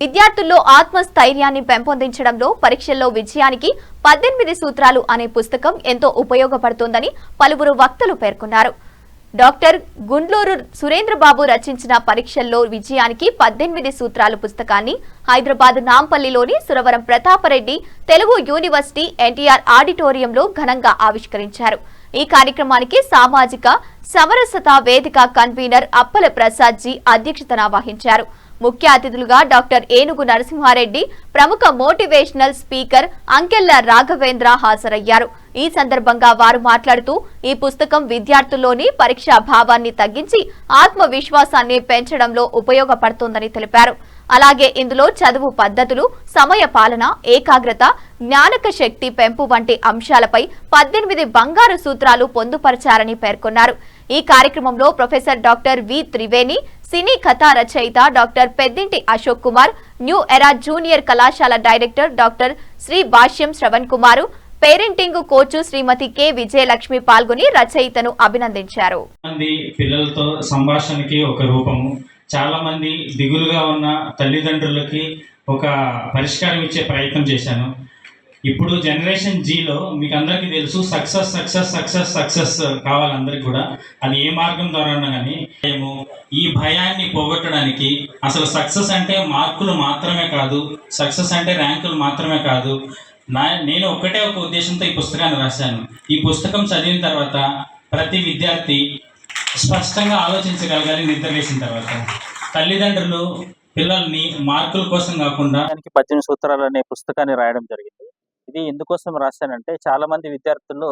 విద్యార్థుల్లో ఆత్మస్థైర్యాన్ని పెంపొందించడంలో పరీక్షల్లో విజయానికి పద్దెనిమిది సూత్రాలు అనే పుస్తకం ఎంతో ఉపయోగపడుతోందని పలువురు వక్తలు పేర్కొన్నారు. డాక్టర్ గుండ్లూరు సురేంద్రబాబు రచించిన పరీక్షల్లో విజయానికి పద్దెనిమిది సూత్రాలు పుస్తకాన్ని హైదరాబాద్ నాంపల్లిలోని సురవరం ప్రతాపరెడ్డి తెలుగు యూనివర్సిటీ ఎన్టీఆర్ ఆడిటోరియంలో ఘనంగా ఆవిష్కరించారు. ఈ కార్యక్రమానికి సామాజిక సమరసత వేదిక కన్వీనర్ అప్పల ప్రసాద్ జీ అధ్యక్షతన వహించారు. ముఖ్య అతిథులుగా డాక్టర్ ఏనుగు నరసింహారెడ్డి ప్రముఖ మోటివేషనల్ స్పీకర్ అంకెల్ల రాఘవేంద్ర హాజరయ్యారు. ఈ సందర్భంగా వారు మాట్లాడుతూ ఈ పుస్తకం విద్యార్థుల్లోని పరీక్షా భావాన్ని తగ్గించి ఆత్మవిశ్వాసాన్ని పెంచడంలో ఉపయోగపడుతోందని తెలిపారు. అలాగే ఇందులో చదువు పద్ధతులు సమయ పాలన ఏకాగ్రత జ్ఞానక శక్తి పెంపు వంటి అంశాలపై పద్దెనిమిది బంగారు సూత్రాలు పొందుపరిచారని పేర్కొన్నారు. ఈ కార్యక్రమంలో ప్రొఫెసర్ డాక్టర్ వి త్రివేణి సినీ కథా రచయిత doctor Peddinti Ashok Kumar new era junior కళాశాల director doctor Sri Bhashyam Shravan Kumar parenting coach Shrimati K Vijayalakshmi పాల్గొని రచయితను అభినందించారు. మంది పిల్లలతో సంభాషణకి ఒక రూపము. చాలా మంది దిగులుగా ఉన్న తల్లిదండ్రులకి ఒక పరిష్కారం ఇచ్చే ప్రయత్నం చేశాను. ఇప్పుడు జనరేషన్ జీలో మీకు అందరికీ తెలుసు సక్సెస్ సక్సెస్ సక్సెస్ సక్సెస్ కావాలి అందరికి కూడా. అది ఏ మార్గం ద్వారా కానీ మేము ఈ భయాన్ని పోగొట్టడానికి అసలు సక్సెస్ అంటే మార్కులు మాత్రమే కాదు సక్సెస్ అంటే ర్యాంకులు మాత్రమే కాదు నా నేను ఒక్కటే ఒక ఉద్దేశంతో ఈ పుస్తకాన్ని రాశాను. ఈ పుస్తకం చదివిన తర్వాత ప్రతి విద్యార్థి స్పష్టంగా ఆలోచించగలగాలి నిద్ర లేచిన తర్వాత. తల్లిదండ్రులు పిల్లల్ని మార్కుల కోసం కాకుండా దానికి పద్దెనిమిది సూత్రాలు అనే పుస్తకాన్ని రాయడం జరిగింది. ఇది ఎందుకోసం రాశానంటే చాలా మంది విద్యార్థులు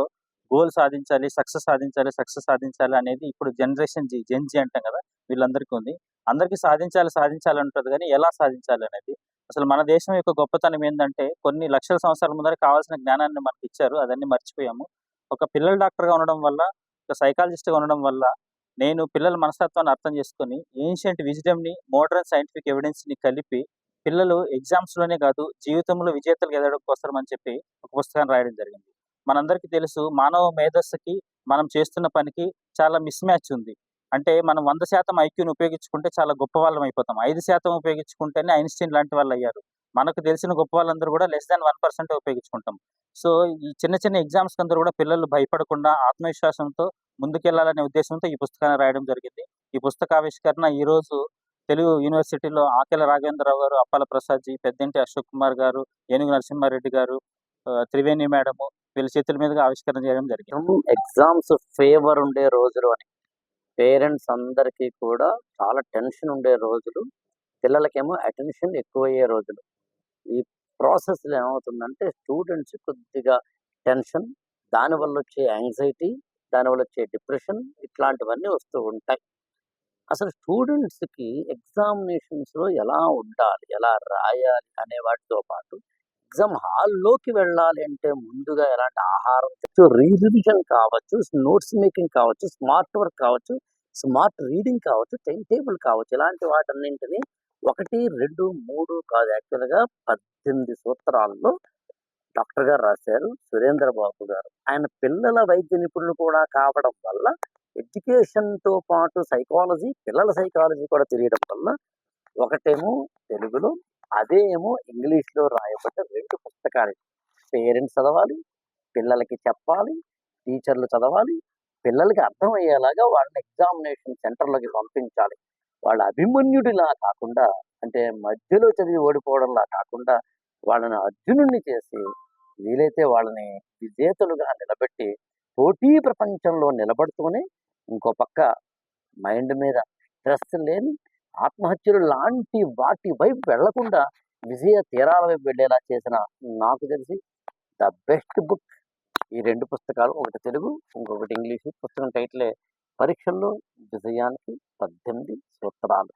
గోల్ సాధించాలి సక్సెస్ సాధించాలి సక్సెస్ సాధించాలి అనేది ఇప్పుడు జనరేషన్ జీ జెన్జీ అంటాం కదా వీళ్ళందరికీ ఉంది. అందరికీ సాధించాలి సాధించాలి ఉంటుంది కానీ ఎలా సాధించాలి అనేది అసలు మన దేశం యొక్క గొప్పతనం ఏంటంటే కొన్ని లక్షల సంవత్సరాల ముందర కావాల్సిన జ్ఞానాన్ని మనకి ఇచ్చారు. అదన్నీ మర్చిపోయాము. ఒక పిల్లల డాక్టర్గా ఉండడం వల్ల ఒక సైకాలజిస్ట్గా ఉండడం వల్ల నేను పిల్లల మనస్తత్వాన్ని అర్థం చేసుకొని ఏన్షియంట్ విజిడమ్ని మోడర్న్ సైంటిఫిక్ ఎవిడెన్స్ని కలిపి పిల్లలు ఎగ్జామ్స్లోనే కాదు జీవితంలో విజేతలు ఎదగడం కోసం అని చెప్పి ఒక పుస్తకాన్ని రాయడం జరిగింది. మనందరికీ తెలుసు మానవ మేధస్సుకి మనం చేస్తున్న పనికి చాలా మిస్ మ్యాచ్ ఉంది. అంటే మనం వంద శాతం ఐక్యూని ఉపయోగించుకుంటే చాలా గొప్ప వాళ్ళం అయిపోతాం. ఐదు శాతం ఉపయోగించుకుంటేనే ఐన్స్టీన్ లాంటి వాళ్ళు అయ్యారు. మనకు తెలిసిన గొప్ప వాళ్ళందరూ కూడా లెస్ దాన్ వన్ పర్సెంట్ ఉపయోగించుకుంటాం. సో ఈ చిన్న చిన్న ఎగ్జామ్స్ అందరూ కూడా పిల్లలు భయపడకుండా ఆత్మవిశ్వాసంతో ముందుకెళ్ళాలనే ఉద్దేశంతో ఈ పుస్తకాన్ని రాయడం జరిగింది. ఈ పుస్తకావిష్కరణ ఈ రోజు తెలుగు యూనివర్సిటీలో ఆకెల రాఘవేంద్రరావు గారు అప్పాల ప్రసాద్జీ పెద్దంటి అశోక్ కుమార్ గారు ఏనుగు నరసింహారెడ్డి గారు త్రివేణి మేడము వీళ్ళ చేతుల మీదుగా ఆవిష్కరణ చేయడం జరిగింది. ఎగ్జామ్స్ ఫేవర్ ఉండే రోజులు అని పేరెంట్స్ అందరికీ కూడా చాలా టెన్షన్ ఉండే రోజులు. పిల్లలకేమో అటెన్షన్ ఎక్కువయ్యే రోజులు. ఈ ప్రాసెస్లో ఏమవుతుందంటే స్టూడెంట్స్ కొద్దిగా టెన్షన్ దానివల్ల వచ్చే యాంగ్జైటీ దానివల్ల వచ్చే డిప్రెషన్ ఇట్లాంటివన్నీ వస్తూ ఉంటాయి. అసలు స్టూడెంట్స్కి ఎగ్జామినేషన్స్లో ఎలా ఉండాలి ఎలా రాయాలి అనే వాటితో పాటు ఎగ్జామ్ హాల్లోకి వెళ్ళాలి అంటే ముందుగా ఎలాంటి ఆహారం రీరివిజన్ కావచ్చు నోట్స్ మేకింగ్ కావచ్చు స్మార్ట్ వర్క్ కావచ్చు స్మార్ట్ రీడింగ్ కావచ్చు టైం టేబుల్ కావచ్చు ఇలాంటి వాటన్నింటిని ఒకటి రెండు మూడు కాదు యాక్చువల్గా పద్దెనిమిది సూత్రాల్లో డాక్టర్ గారు రాశారు సురేంద్ర బాబు గారు. ఆయన పిల్లల వైద్య నిపుణులు కూడా కావడం వల్ల ఎడ్యుకేషన్తో పాటు సైకాలజీ పిల్లల సైకాలజీ కూడా తెలియడం వల్ల ఒకటేమో తెలుగులో అదే ఏమో ఇంగ్లీష్లో రాయబడ్డ రెండు పుస్తకాలు. పేరెంట్స్ చదవాలి పిల్లలకి చెప్పాలి టీచర్లు చదవాలి పిల్లలకి అర్థమయ్యేలాగా వాళ్ళని ఎగ్జామినేషన్ సెంటర్లోకి పంపించాలి. వాళ్ళ అభిమన్యుడిలా కాకుండా అంటే మధ్యలో చదివి ఓడిపోవడంలా కాకుండా వాళ్ళని అర్జునుడిని చేసి వీలైతే వాళ్ళని విజేతలుగా నిలబెట్టి పోటీ ప్రపంచంలో నిలబడుతూనే ఇంకో పక్క మైండ్ మీద స్ట్రెస్ లేని ఆత్మహత్యలు లాంటి వాటి వైపు వెళ్ళకుండా విజయ తీరాల వైపు వెళ్ళేలా చేసిన నాకు తెలిసి ద బెస్ట్ బుక్. ఈ రెండు పుస్తకాలు ఒకటి తెలుగు ఇంకొకటి ఇంగ్లీషు. పుస్తకం టైటిలే పరీక్షల్లో విజయానికి పద్దెనిమిది సూత్రాలు.